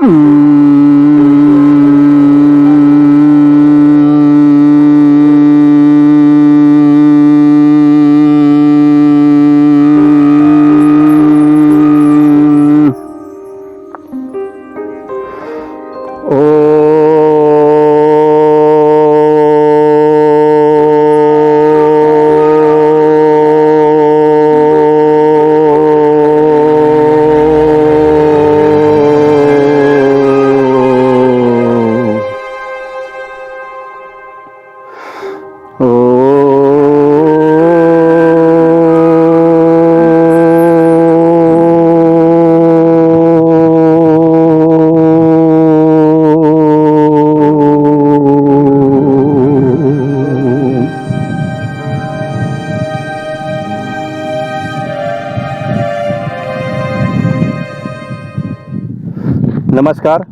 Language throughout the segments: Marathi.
Mm. नमस्कार.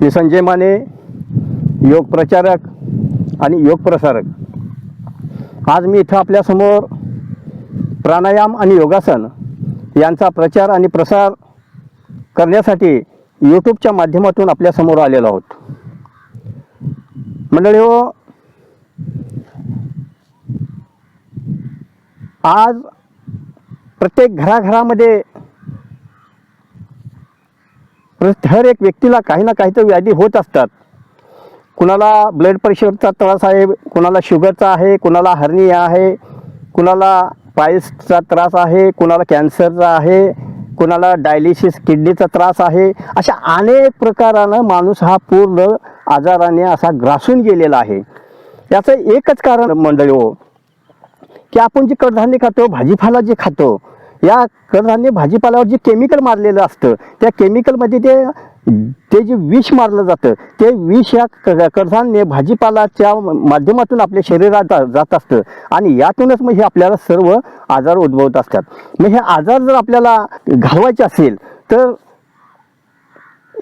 मी संजय माने योग प्रचारक आणि योग प्रसारक. आज मी इथं आपल्यासमोर प्राणायाम आणि योगासन यांचा प्रचार आणि प्रसार करण्यासाठी यूट्यूबच्या माध्यमातून आपल्यासमोर आलेलो आहोत. मंडळी हो आज प्रत्येक घराघरामध्ये हर एक व्यक्तीला काही ना काही तर व्याधी होत असतात. कुणाला ब्लड प्रेशरचा त्रास आहे कुणाला शुगरचा आहे कुणाला हर्निया आहे कुणाला पायसचा त्रास आहे कुणाला कॅन्सरचा आहे कुणाला डायलिसिस किडनीचा त्रास आहे. अशा अनेक प्रकारानं माणूस हा पूर्ण आजाराने असा ग्रासून गेलेला आहे. याचं एकच कारण मंडळी हो की आपण जे कडधान्य खातो भाजीपाला जे खातो या कडधान्य भाजीपाल्यावर जे केमिकल मारलेलं असतं त्या केमिकलमध्ये ते ते जे विष मारलं जातं ते विष या क- कडधान्य भाजीपालाच्या माध्यमातून आपल्या शरीरात जा- जात असतं. आणि यातूनच मग हे आपल्याला सर्व आजार उद्भवत असतात. मग हे आजार जर आपल्याला घालवायचे असेल तर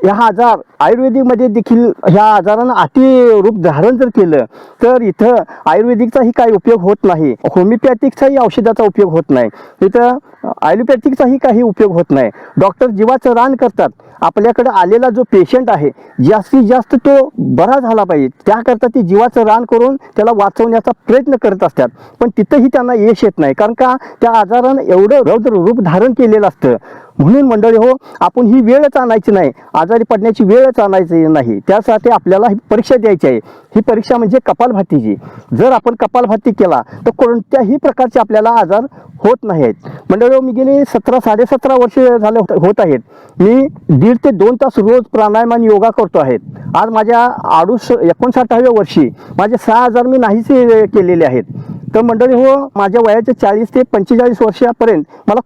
ह्या आजार आयुर्वेदिकमध्ये देखील ह्या आजारानं अति रूप धारण जर केलं तर इथं आयुर्वेदिकचाही काही उपयोग होत नाही. होमिओपॅथिकचाही औषधाचा उपयोग होत नाही. इथं ॲलोपॅथिकचाही काही उपयोग होत नाही. डॉक्टर जीवाचं रान करतात. आपल्याकडे आलेला जो पेशंट आहे जास्तीत जास्त तो बरा झाला पाहिजे. त्याकरता ती जीवाचं रान करून त्याला वाचवण्याचा प्रयत्न करत असतात. पण तिथंही त्यांना यश येत नाही. कारण का? त्या आजारानं एवढं रौद्र रूप धारण केलेलं असतं. म्हणून मंडळी हो आपण ही वेळच आणायची नाही आजारी पडण्याची वेळच आणायची नाही. त्यासाठी आपल्याला ही परीक्षा द्यायची आहे. ही परीक्षा म्हणजे कपालभातीची. जर आपण कपालभाती केला तर कोणत्याही प्रकारचे आपल्याला आजार होत नाही आहेत मंडळी हो, मी गेले सतरा साडेसतरा वर्ष झाले होत होत आहेत. मी दीड ते दोन तास रोज प्राणायाम आणि योगा करतो आहेत. आज माझ्या अडुस एकोणसाठाव्या वर्षी माझे सहा हजार मी नाहीसे केलेले आहेत. तर मंडळी हो माझ्या वयाचे चाळीस ते पंचेचाळीस वर्षापर्यंत मला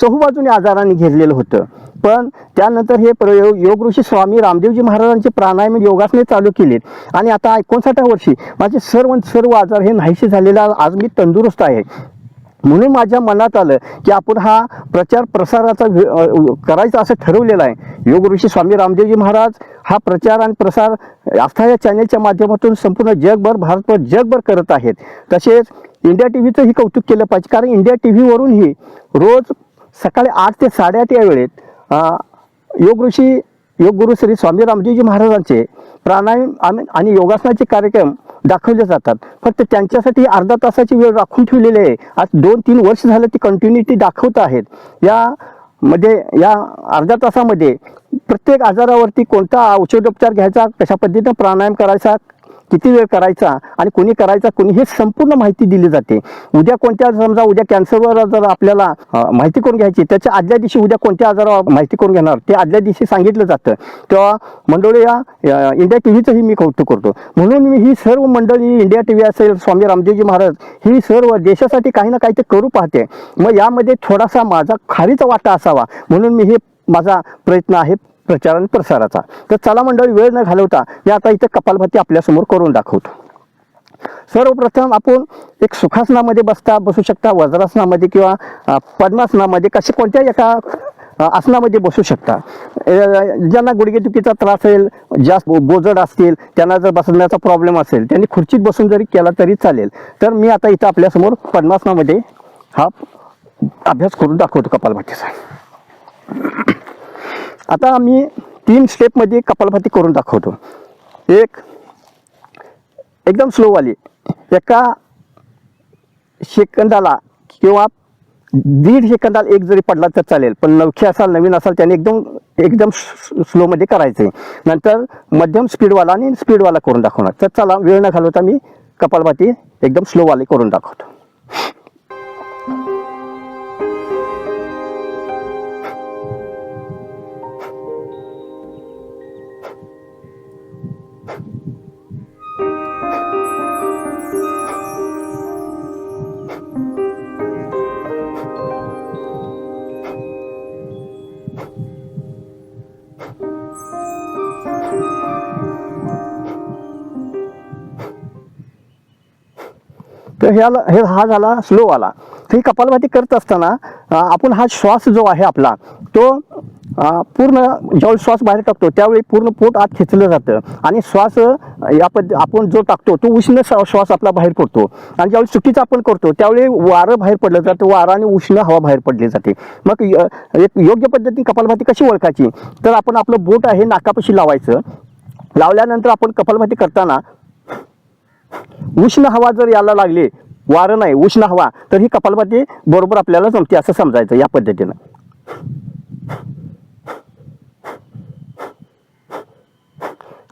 चहूबाजूने आजाराने घेरलेलं होतं. पण त्यानंतर हे प्रयोग योग ऋषी स्वामी रामदेवजी महाराजांचे प्राणायाम योगासने चालू केलेत. आणि आता एकोणसाठ्या वर्षी माझे सर्व सर्व आजार हे नाहीसे झालेले आज मी तंदुरुस्त आहे. म्हणून माझ्या मनात आलं की आपण हा प्रचार प्रसाराचा करायचा असं ठरवलेलं आहे. योग ऋषी स्वामी रामदेवजी महाराज हा प्रचार आणि प्रसार आस्था या चॅनेलच्या माध्यमातून संपूर्ण जगभर भारतभर जगभर करत आहेत. तसेच इंडिया टी व्हीचंही कौतुक केलं पाहिजे. कारण इंडिया टी व्हीवरूनही रोज सकाळी आठ ते साडेआठ या वेळेत योग ऋषी योग गुरु श्री स्वामी रामदेवजी महाराजांचे प्राणायाम आणि आणि योगासनाचे कार्यक्रम दाखवले जातात. फक्त त्यांच्यासाठी अर्धा तासाची वेळ राखून ठेवलेली आहे. आज दोन तीन वर्ष झालं ती कंटिन्युटी दाखवत आहेत. या मध्ये या अर्ध्या तासामध्ये प्रत्येक आजारावरती कोणता औषधोपचार घ्यायचा कशा पद्धतीनं प्राणायाम करायचा किती वेळ करायचा आणि कोणी करायचा कोणी हे संपूर्ण माहिती दिली जाते. उद्या कोणत्या समजा उद्या कॅन्सरवर जर आपल्याला माहिती करून घ्यायची त्याच्या आदल्या दिवशी उद्या कोणत्या आजारावर माहिती करून घेणार ते आदल्या दिवशी सांगितलं जातं. तेव्हा मंडळी या इंडिया टी व्हीचंही मी कौतुक करतो. म्हणून मी ही सर्व मंडळी इंडिया टी व्ही असेल स्वामी रामदेवजी महाराज ही सर्व देशासाठी काही ना काही ते करू पाहते. मग यामध्ये थोडासा माझा खारीचा वाटा असावा. म्हणून मी हे माझा प्रयत्न आहे. प्रचार आणि प्रसाराचा. तर चला मंडळी वेळ न घालवता मी आता इथं कपालभाती आपल्यासमोर करून दाखवतो. सर्वप्रथम आपण एक सुखासनामध्ये बसता बसू शकता वज्रासनामध्ये किंवा पद्मासनामध्ये कसे कोणत्याही एका आसनामध्ये बसू शकता. ज्यांना गुडघेदुखीचा त्रास असेल जास्त बो- बोजड असतील त्यांना जर बसण्याचा प्रॉब्लेम असेल त्यांनी खुर्चीत बसून जरी केला तरी चालेल. तर मी आता इथं आपल्यासमोर पद्मासनामध्ये हा अभ्यास करून दाखवतो कपालभातीचा. आता आम्ही तीन स्टेपमध्ये कपालभाती करून दाखवतो. एक एकदम स्लोवाली एका सेकंदाला किंवा दीड सेकंदाला एक जरी पडला तर चालेल पण नवखे असाल नवीन असाल त्याने एकदम एकदम स्लोमध्ये करायचं आहे नंतर मध्यम स्पीडवाला आणि स्पीडवाला करून दाखवणार. तर चला वेळ न घालवता मी कपालभाती एकदम स्लोवाली करून दाखवतो. ह्याला हे हा झाला स्लो आला. तर ही कपालभाती करत असताना आपण हा श्वास जो आहे आपला तो पूर्ण ज्यावेळी श्वास बाहेर टाकतो त्यावेळी पूर्ण पोट आत खेचलं जातं. आणि श्वास या पद्ध आपण जो टाकतो तो उष्ण श्वास आपला बाहेर पडतो. आणि ज्यावेळी चुकीचा आपण करतो त्यावेळी वारं बाहेर पडलं जातं वारं आणि उष्ण हवा बाहेर पडली जाते. मग य- एक योग्य पद्धतीने कपालभाती कशी ओळखायची? तर आपण आपलं बोट आहे नाकापाशी लावायचं. लावल्यानंतर आपण कपालभाती करताना उष्ण हवा जर यायला लागली वारं नाही उष्ण हवा तर ही कपालभाती बरोबर आपल्याला जमते असं समजायचं या पद्धतीनं.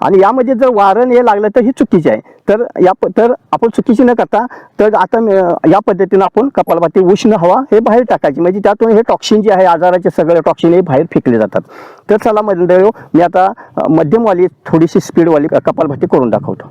आणि यामध्ये जर वारण हे लागलं तर ही चुकीची आहे. तर या प- तर आपण चुकीची न करता तर आता या पद्धतीनं आपण कपालभाती उष्ण हवा हे बाहेर टाकायची. म्हणजे त्यातून हे टॉक्सिन जे आहे आजाराचे सगळे टॉक्सिन हे बाहेर फेकले जातात. तर चला मंडळी मी आता मध्यमवाली थोडीशी स्पीडवाली कपालभाती करून दाखवतो.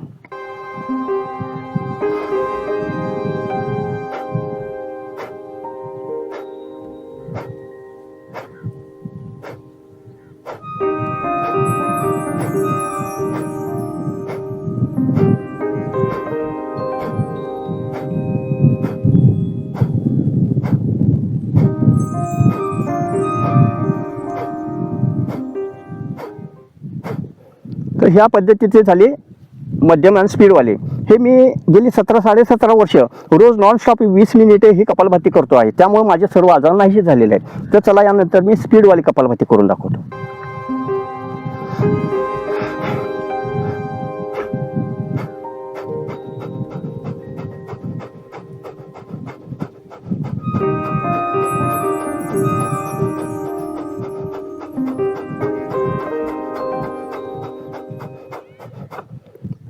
ह्या पद्धतीचे झाले मध्यम आणि स्पीडवाले हे मी गेली सतरा साडेसतरा वर्ष रोज नॉनस्टॉप वीस मिनिटे ही कपालभाती करतो आहे. त्यामुळे माझे सर्व आजार नाहीसे झालेले आहेत. तर चला यानंतर मी स्पीडवाली कपालभाती करून दाखवतो.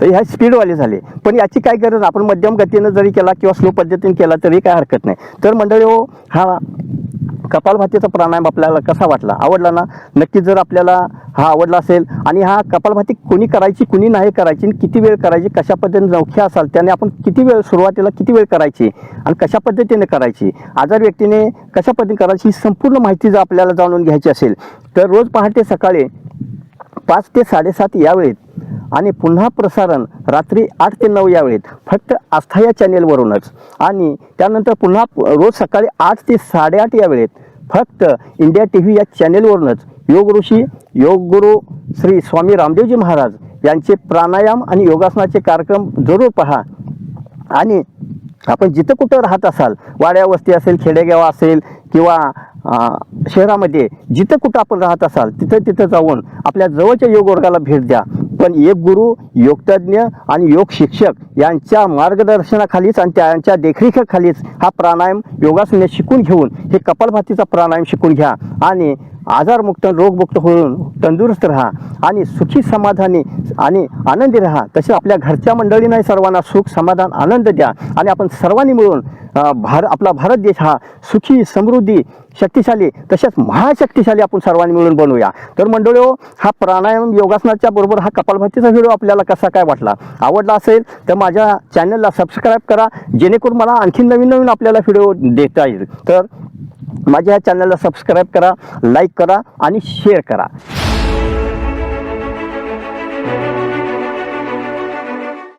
तर ह्या स्पीडवाले झाले. पण याची काय गरज? आपण मध्यम गतीनं जरी केला किंवा स्लो पद्धतीने केला तरी काय हरकत नाही. तर मंडळी हो हा कपालभातीचा प्राणायाम आपल्याला कसा वाटला? आवडला ना? नक्की जर आपल्याला हा आवडला असेल आणि हा कपालभाती कोणी करायची कुणी नाही करायची आणि किती वेळ करायची कशा पद्धतीने नौख्या असाल त्याने आपण किती वेळ सुरुवातीला किती वेळ करायची आणि कशा पद्धतीने करायची आजार व्यक्तीने कशा पद्धतीने करायची ही संपूर्ण माहिती जर आपल्याला जाणून घ्यायची असेल तर रोज पहाटे सकाळी पाच ते साडेसात या वेळेत आणि पुन्हा प्रसारण रात्री आठ ते नऊ या वेळेत फक्त आस्था या चॅनेलवरूनच. आणि त्यानंतर पुन्हा रोज सकाळी आठ ते साडेआठ या वेळेत फक्त इंडिया टी व्ही या चॅनेलवरूनच. योग ऋषी योगगुरु श्री स्वामी रामदेवजी महाराज यांचे प्राणायाम आणि योगासनाचे कार्यक्रम जरूर पहा. आणि आपण जिथं कुठं राहत असाल वाड्या वस्ती असेल खेडेगाव असेल किंवा शहरामध्ये जिथं कुठं आपण राहत असाल तिथं तिथं जाऊन आपल्या जवळच्या योग वर्गाला भेट द्या. पण एक गुरु योगतज्ञ आणि योग शिक्षक यांच्या मार्गदर्शनाखालीच आणि त्यांच्या देखरेखीखालीच हा प्राणायाम योगासने शिकून घेऊन हे कपालभातीचा प्राणायाम शिकून घ्या. आणि आजारमुक्त रोगमुक्त होऊन तंदुरुस्त राहा आणि सुखी समाधानी आणि आनंदी राहा. तसे आपल्या घरच्या मंडळींनाही सर्वांना सुख समाधान आनंद द्या. आणि आपण सर्वांनी मिळून भार आपला भारत देश हा सुखी समृद्धी शक्तिशाली तसेच महाशक्तिशाली आपण सर्वांनी मिळून बनवूया. तर मंडळी हो, हा प्राणायाम योगासनाच्या बरोबर हा कपालभातीचा व्हिडिओ आपल्याला कसा काय वाटला? आवडला असेल तर माझ्या चॅनलला सबस्क्राईब करा जेणेकरून मला आणखी नवीन नवीन आपल्याला व्हिडिओ देता येईल. तर माझ्या ह्या चॅनलला सबस्क्राईब करा लाईक करा आणि शेअर करा.